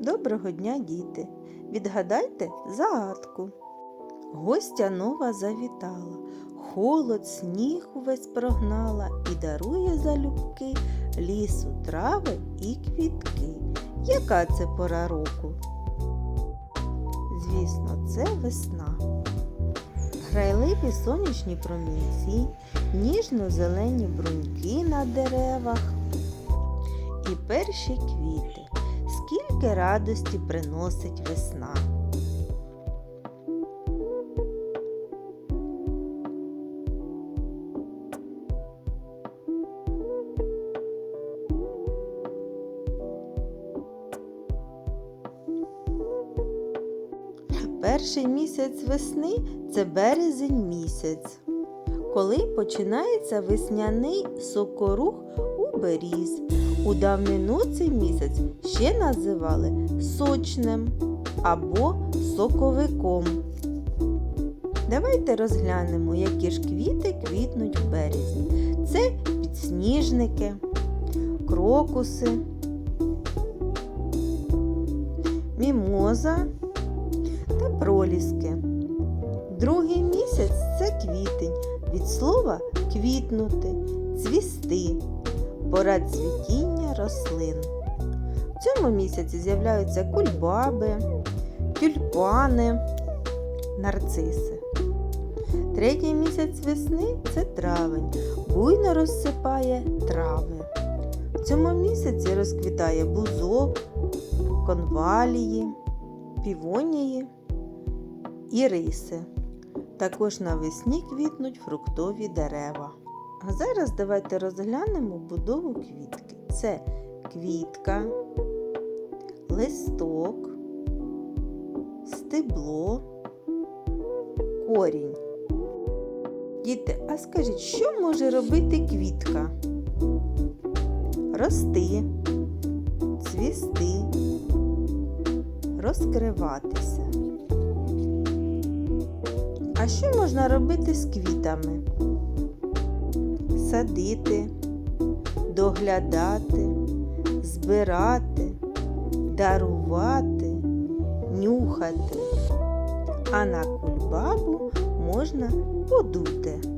Доброго дня, діти! Відгадайте загадку. Гостя нова завітала, холод, сніг увесь прогнала і дарує залюбки лісу, трави і квітки. Яка це пора року? Звісно, це весна. Грайливі сонячні промінці, ніжно-зелені бруньки на деревах і перші квіти. Скільки радості приносить весна. Перший місяць весни це березень місяць, коли починається весняний сокорух у беріз. У давнину цей місяць ще називали сочнем або соковиком. Давайте розглянемо, які ж квіти квітнуть в березні. Це підсніжники, крокуси, мімоза та проліски. Другий місяць це квітень, від слова квітнути, цвісти, пора цвітіння рослин. В цьому місяці з'являються кульбаби, тюльпани, нарциси. Третій місяць весни це травень, буйно розсипає трави. В цьому місяці розквітає бузок, конвалії, півонії і риси. Також навесні квітнуть фруктові дерева. А зараз давайте розглянемо будову квітки. Це квітка, листок, стебло, корінь. Діти, а скажіть, що може робити квітка? Рости, цвісти, розкриватися. А що можна робити з квітами? Садити, доглядати, збирати, дарувати, нюхати. А на кульбабу можна подути.